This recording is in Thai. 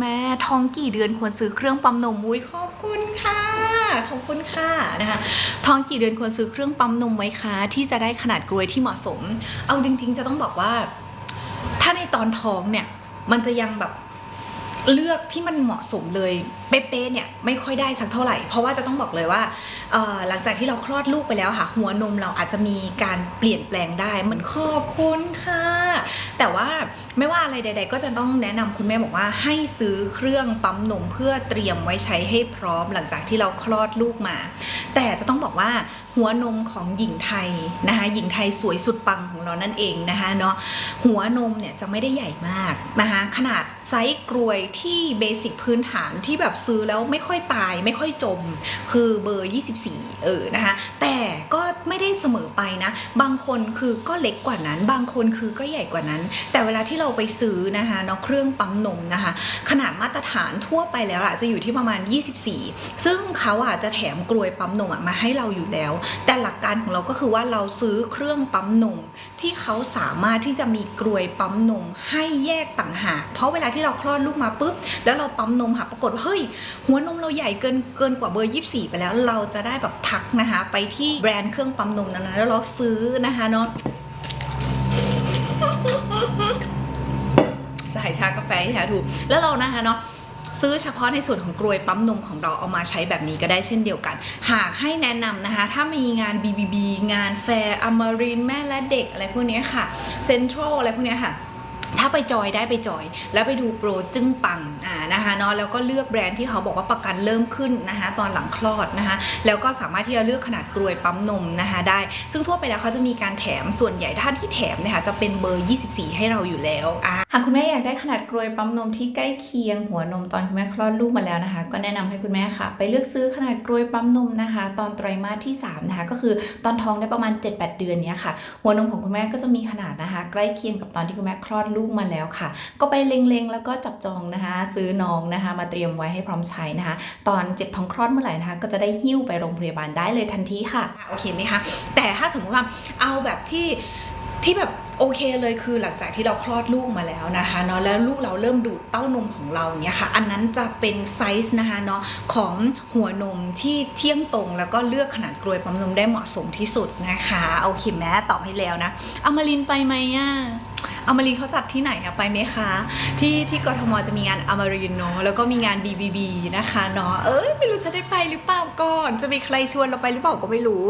แม่ท้องกี่เดือนควรซื้อเครื่องปั๊มนมอุ้ยขอบคุณค่ะขอบคุณค่ะนะคะท้องกี่เดือนควรซื้อเครื่องปั๊มนมไว้คะที่จะได้ขนาดกรวยที่เหมาะสม เอาจริง ๆ จะต้องบอกว่า ถ้าในตอนท้องเนี่ย มันจะยังแบบ เลือกที่มันเหมาะสมเลยเป๊ะๆเนี่ยไม่ค่อยได้สักเท่าไหร่ เพราะว่าจะต้องบอกเลยว่าหลังจากที่เราคลอดลูกไปแล้วค่ะ หัวนมเราอาจจะมีการเปลี่ยนแปลงได้เหมือนขอบคุณค่ะ แต่ว่าไม่ว่าอะไรใด ๆ ก็จะต้องแนะนำคุณแม่บอกว่าให้ซื้อเครื่องปั๊มนมเพื่อเตรียมไว้ใช้ให้พร้อม หลังจากที่เราคลอดลูกมา แต่จะต้องบอกว่าหัวนมของหญิงไทยนะคะหญิงไทยสวยสุดปังของเรานั่นเองนะคะเนาะหัวนมเนี่ยจะไม่ได้ใหญ่มากนะคะขนาดไซส์กรวยที่เบสิกพื้นฐานที่แบบซื้อแล้วไม่ค่อยตายไม่ค่อยจม คือเบอร์ 24 เออนะคะ แต่ก็ไม่ได้เสมอไปนะ บางคนคือก็เล็กกว่านั้น บางคนคือก็ใหญ่กว่านั้น แต่เวลาที่เราไปซื้อนะคะเนาะเครื่องปั๊มนมนะคะ ขนาดมาตรฐานทั่วไปแล้วอะจะอยู่ที่ประมาณ 24 ซึ่งเขาอะจะแถมกลวยปั๊มนมมาให้เราอยู่แล้ว แต่หลักการของเราก็คือว่าเราซื้อเครื่องปั๊มนม ที่เขาสามารถที่จะมีกลวยปั๊มนมให้แยกต่างหากเพราะเวลาที่เราคลอดลูกมาปุ๊บแล้วเราปั๊มนมค่ะปรากฏว่าเฮ้ยหัวนมเราใหญ่เกินเกินกว่าเบอร์ 24 ไปแล้วเราจะได้แบบทักนะคะไปที่แบรนด์เครื่องปั๊มนมนั้นแล้วเราซื้อนะคะเนาะใส่ชากาแฟที่แท้ถูกแล้วเรานะคะเนาะซื้อเฉพาะในส่วนของกรวยปั๊มนมของเราเอามาใช้แบบนี้ก็ได้เช่นเดียวกัน หากให้แนะนำนะคะ ถ้ามีงาน BBB งานแฟร์อมรินแม่และเด็กอะไรพวกนี้ค่ะเซ็นทรัลอะไรพวกนี้ค่ะ ถ้าไปจอยได้ไปจอย แล้วไปดูโปรจึ้งปังอ่านะคะเนาะแล้วก็เลือกแบรนด์ที่เขาบอกว่าประกันเริ่มขึ้นนะคะตอนหลังคลอดนะคะแล้วก็สามารถที่จะเลือกขนาดกรวยปั๊มนมนะคะได้ ซึ่งทั่วไปแล้วเขาจะมีการแถมส่วนใหญ่ถ้าที่แถมเนี่ยค่ะจะเป็นเบอร์ 24 ให้เราอยู่แล้วอ่าหากคุณแม่อยากได้ขนาดกรวยปั๊มนมที่ใกล้เคียงหัวนมตอนคุณแม่คลอดลูกมาแล้วนะคะ ก็แนะนำให้คุณแม่ค่ะ ไปเลือกซื้อขนาดกรวยปั๊มนมนะคะ ตอนไตรมาสที่3นะคะก็คือตอนท้องได้ประมาณ 7-8 เดือนเนี้ยค่ะหัวนมของคุณแม่ก็จะมีขนาดนะคะ ใกล้เคียงกับตอนที่คุณแม่คลอดลูกมาแล้วค่ะ ก็ไปเล็งๆ แล้วก็จับจองนะคะ ซื้อน้องนะคะ มาเตรียมไว้ให้พร้อมใช้นะคะ ตอนเจ็บท้องคลอดเมื่อไหร่นะคะ ก็จะได้หิ้วไปโรงพยาบาลได้เลยทันทีค่ะโอเคไหมคะแต่ถ้าสมมติว่าเอาแบบที่ ที่แบบโอเคเลยคือหลังจากที่เราคลอดลูกมาแล้วนะคะเนาะแล้วลูกเราเริ่มดูดเต้านมของเราเนี่ยค่ะ อันนั้นจะเป็นไซส์นะคะเนาะของหัวนมที่เที่ยงตรง แล้วก็เลือกขนาดกรวยปั๊มนมได้เหมาะสมที่สุดนะคะโอเคแม่ตอบให้แล้วนะเอามารินไปไหมอะอามารินเขาจัดที่ไหนอะไปไหมคะ ที่ที่กทมจะมีงานอมรินเนาะแล้วก็มีงาน BBB นะคะเนาะเอ้ยไม่รู้จะได้ไปหรือเปล่าก่อน จะมีใครชวนเราไปหรือเปล่าก็ไม่รู้